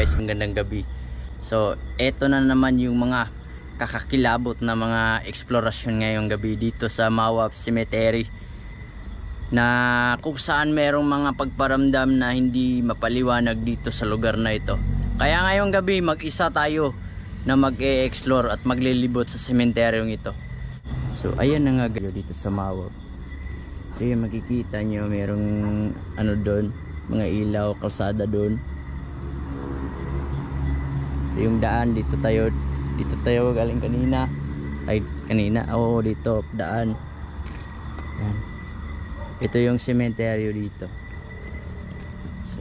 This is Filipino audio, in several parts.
guys? Magandang gabi. So, eto na naman yung mga kakakilabot na mga eksplorasyon ngayong gabi dito sa Mawap Cemetery na kung saan merong mga pagparamdam na hindi mapaliwanag dito sa lugar na ito. Kaya ngayong gabi mag-isa tayo na mag-e-explore at maglilibot sa sementeryong ito. So, ayan na nga dito sa Mawap. So, yung makikita nyo merong ano doon, mga ilaw, kalsada doon. Yung daan dito tayo dito tayo galing kanina. Ay kanina oo dito daan. Yan ito yung sementeryo dito. So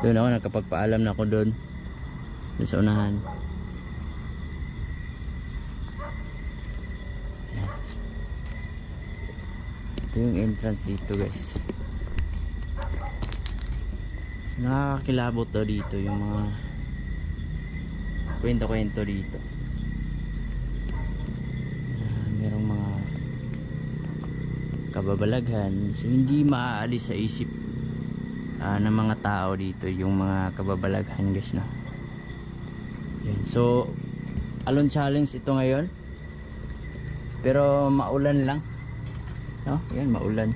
doon ako nakapagpaalam na ako doon. Doon sa unahan. Yan. ito yung entrance dito guys nakakakilabot daw dito yung mga kwento-kwento dito. Ah, merong mga kababalaghan. So hindi maaalis sa isip ah, ng mga tao dito yung mga kababalaghan guys no? Yan. so alon challenge ito ngayon. Pero maulan lang no? Yan maulan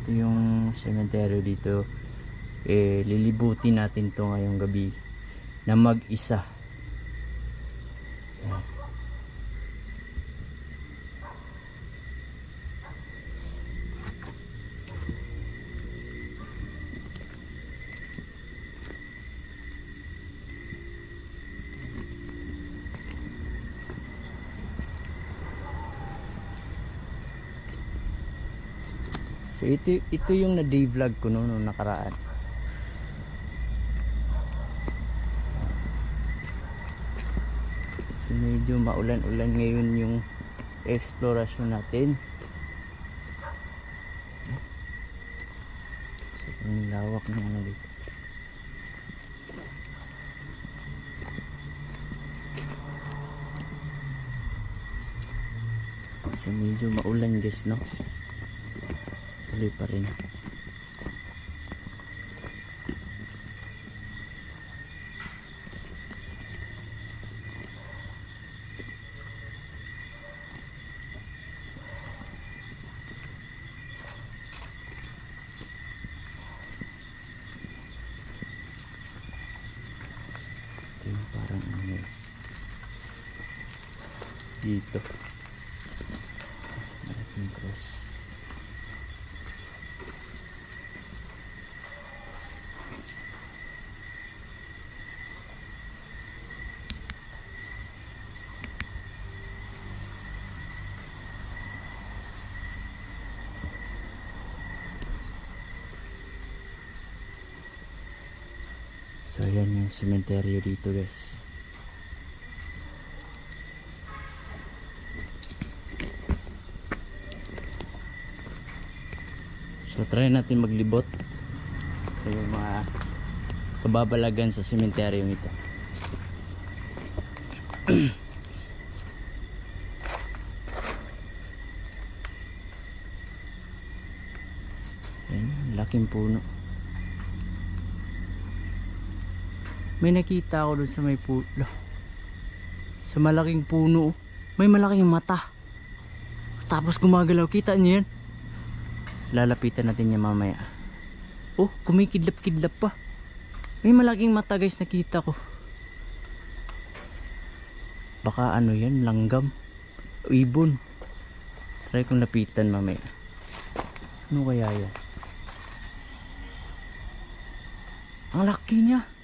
ito yung cemetery dito eh lilibutin natin to ngayong gabi na mag-isa Yan. Ito ito yung na day vlog ko noon nung nakaraan. So medyo maulan-ulan ngayon yung exploration natin. So ang lawak ng ano dito. So medyo maulan guys no tuloy pa rin. Parang ano. Dito malaking cross So ayan yung sementeryo dito guys. So try natin maglibot. Ito yung mga kababalagan sa sementeryo ito. Ayan, laking puno. May nakita ako dun sa may puno. Sa malaking puno. oh. May malaking mata. Tapos gumagalaw. Kita niyo yan? Lalapitan natin niya mamaya. Oh, kumikidlap-kidlap pa. May malaking mata guys nakita ko. Baka ano yan, langgam. Ibon. Try kong lapitan mamaya. Ano kaya yan? Ang laki niya.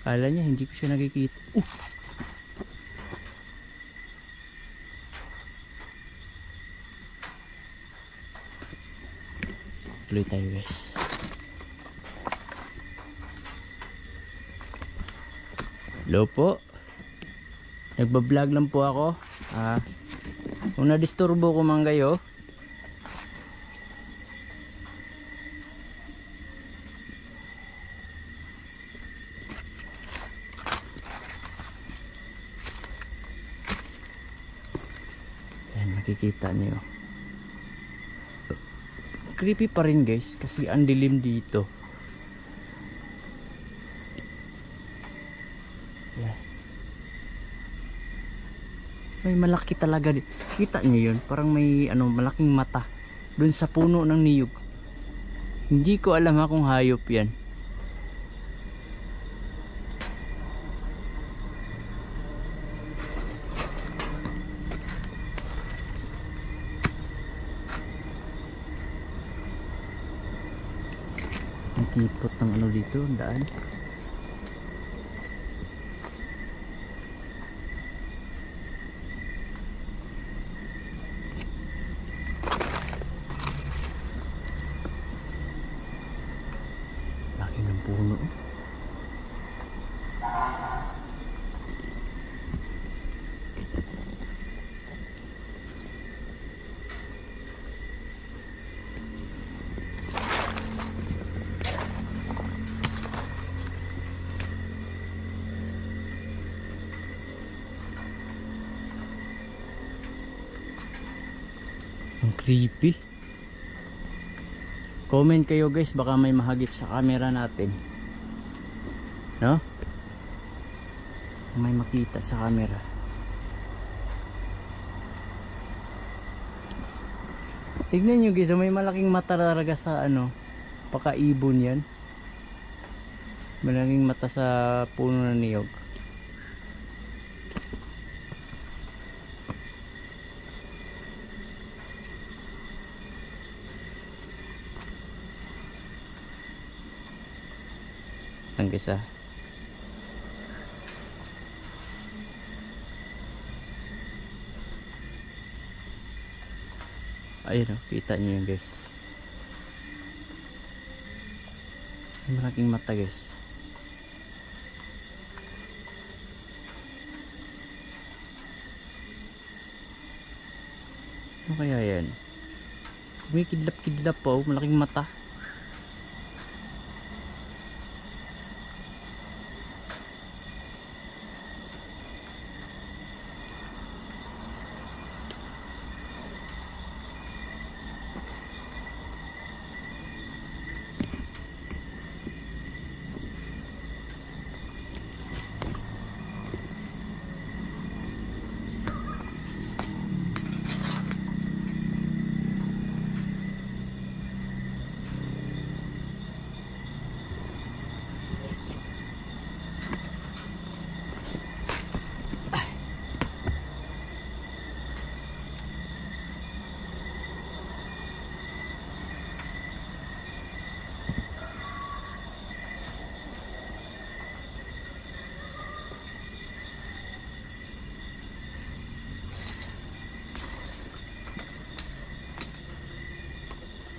Kala niya hindi ko siya nakikita. Uh! Tuloy tayo guys. Hello po. Nagbablog lang po ako. Ah, kung na-disturbo ko man kayo, Ayan, makikita niyo. creepy pa rin guys kasi ang dilim dito. Yan. May malaki talaga di. Kita nyo yun? Parang may ano malaking mata dun sa puno ng niyog. Hindi ko alam ha kung hayop yan. Ang kipot ng ano dito, ang daan. Laki ng puno. oh. Creepy. Comment kayo guys, baka may mahagip sa camera natin. No? May makita sa camera. Tignan nyo guys, may malaking mata talaga sa ano, pakaibon yan. Malaking mata sa puno ng niyog. Isa. Ayun o, kita nyo yun guys. Malaking mata guys. Ano kaya yan? May kidlap-kidlap po, malaking mata.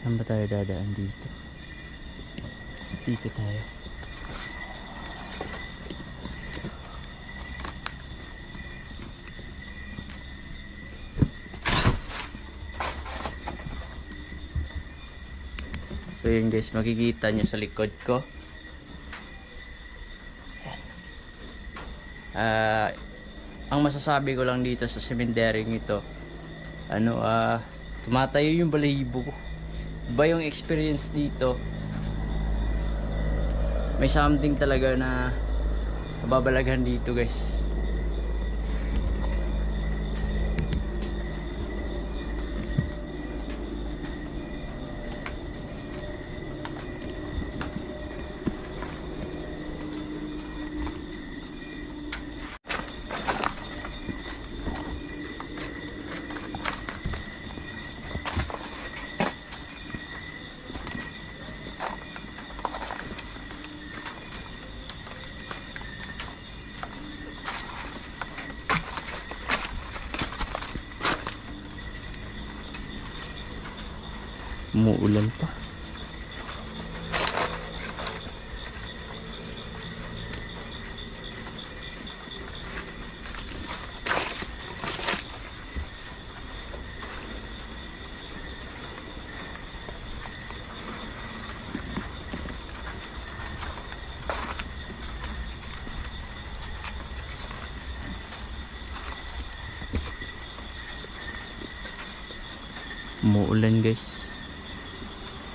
Saan ba tayo dadaan dito? Dito tayo. So yun guys, makikita nyo sa likod ko. Ah, ang masasabi ko lang dito sa cemetery ito, ano ah, tumatayo yung balahibo ko. Iba yung experience dito. May something talaga na nababalaghan dito guys. Umuulan pa. Umuulan guys.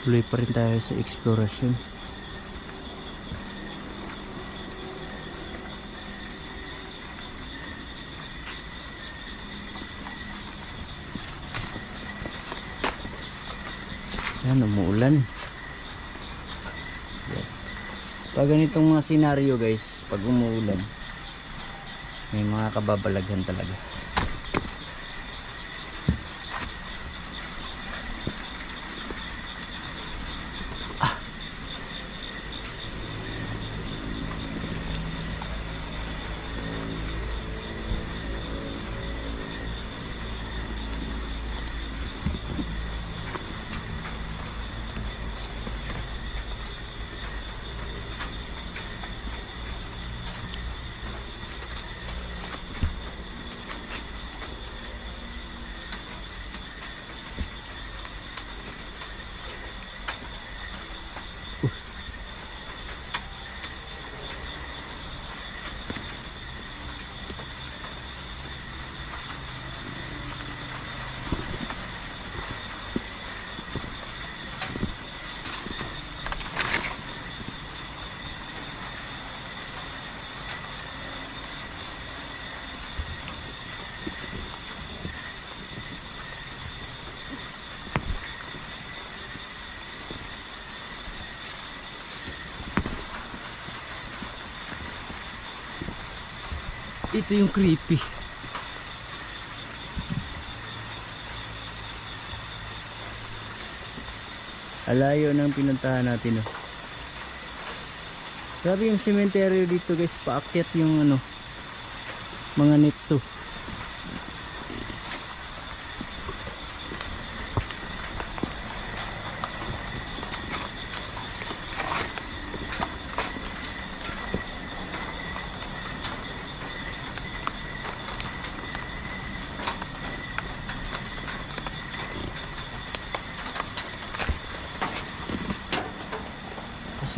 Tuloy pa rin tayo sa explorasyon. Yan, umuulan. Pag ganitong mga senaryo guys, pag umuulan, may mga kababalaghan talaga. Ito yung creepy. Alayo ng pinuntahan natin. Oh. Grabe yung cemetery dito guys. Paakyat yung ano. Mga nitso.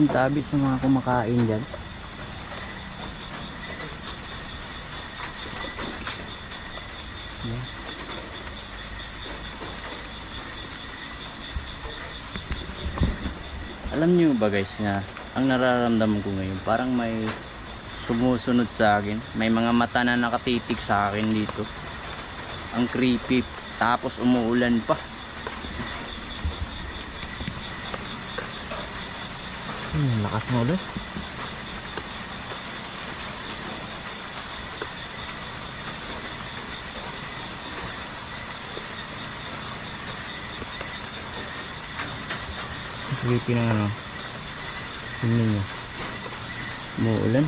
Kasing tabi sa mga kumakain dyan. Yan. Alam niyo ba guys na ang nararamdaman ko ngayon parang may sumusunod sa akin. May mga mata na nakatitig sa akin dito. Ang creepy. Tapos umuulan pa. Hmm, lakas na ulit. Creepy na ano. Tingnan nyo. Umuulan.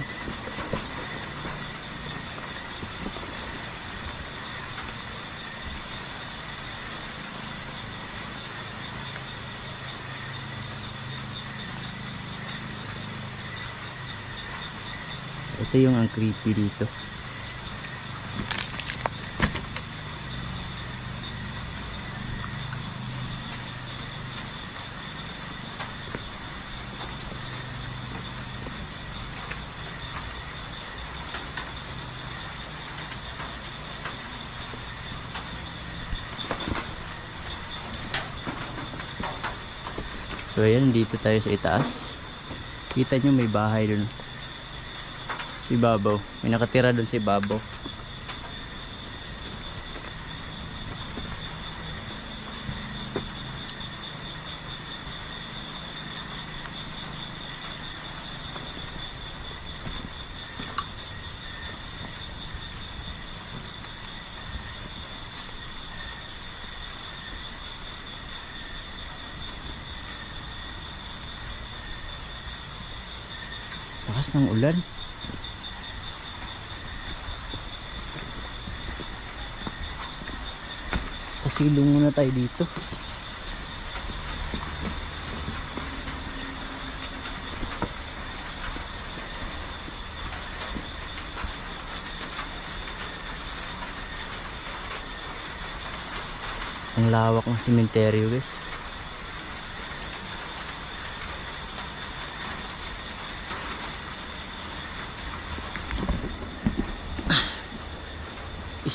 Ito yung ang creepy dito. So ayan, dito tayo sa itaas. Kita nyo may bahay dun. Si Babaw. May nakatira dun si Babaw. Lakas ng ulan. Pasilong muna tayo dito. Ang lawak ng sementeryo guys.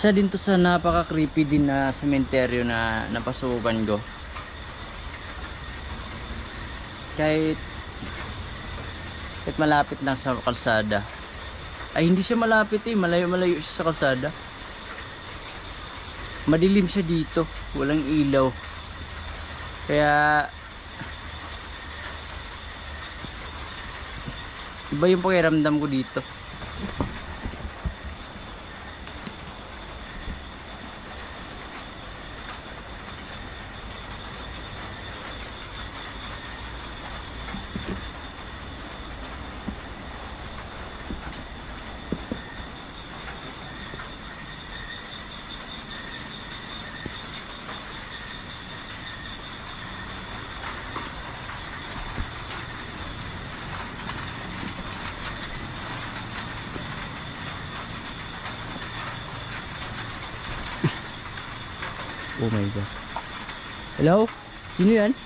Isa din to sa napaka creepy din na sementeryo na napasukan ko. kahit kahit malapit lang sa kalsada. Ay hindi siya malapit eh. Malayo malayo siya sa kalsada. Madilim siya dito. Walang ilaw. Kaya iba yung pakiramdam ko dito Oh my god. Hello? Sino yan?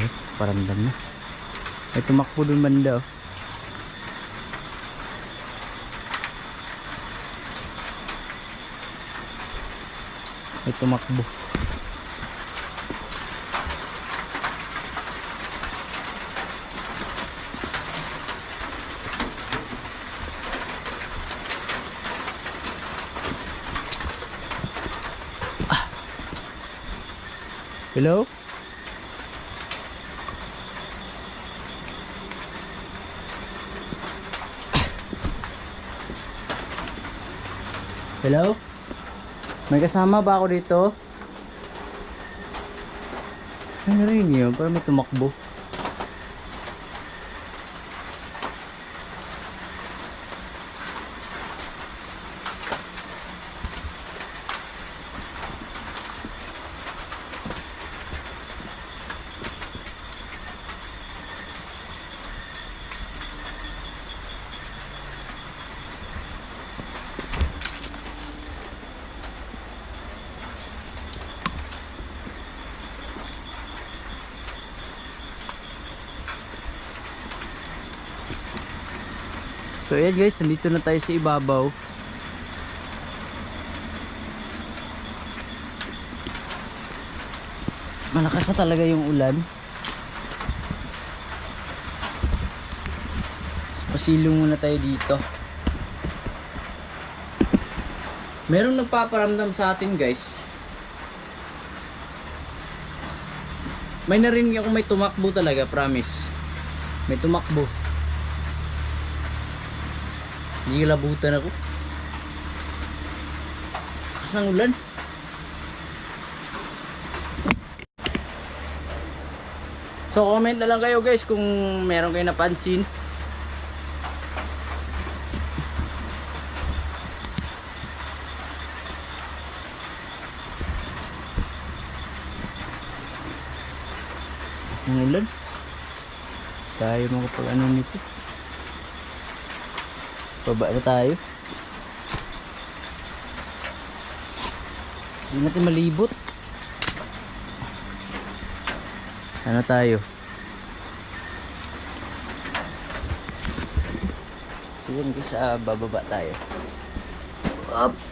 Eh, paramdam na. May tumakbo dun banda oh. May tumakbo. Hello? Hello? May kasama ba ako dito? Ano rin yun? Parang may tumakbo. Ayan guys, nandito na tayo sa ibabaw. Malakas na talaga yung ulan. Mas Pasilong muna tayo dito. Merong nagpaparamdam sa atin guys. May narinig ako may tumakbo talaga, promise. May tumakbo. Hindi labutan ako. Lakas ng ulan. So comment na lang kayo guys kung meron kayo napansin. Lakas ng ulan. Tayo makapag ano nito. Baba na tayo. Hindi natin malibot. Ano tayo? Yun guys, ah, bababa tayo. Oops!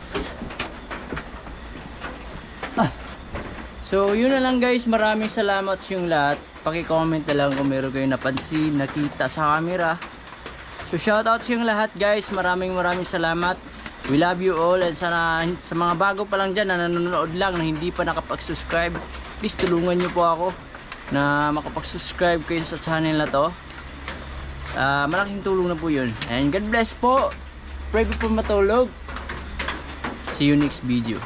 Ah! So, yun na lang guys. Maraming salamat sa yung lahat. Paki-comment na lang kung meron kayong napansin, nakita sa camera. So shoutout sa yung lahat guys. Maraming maraming salamat. We love you all and sana sa mga bago pa lang dyan na nanonood lang na hindi pa nakapag-subscribe, please tulungan nyo po ako na makapag-subscribe kayo sa channel na to. Ah, malaking tulong na po yun. And God bless po. Pray po matulog. See you next video.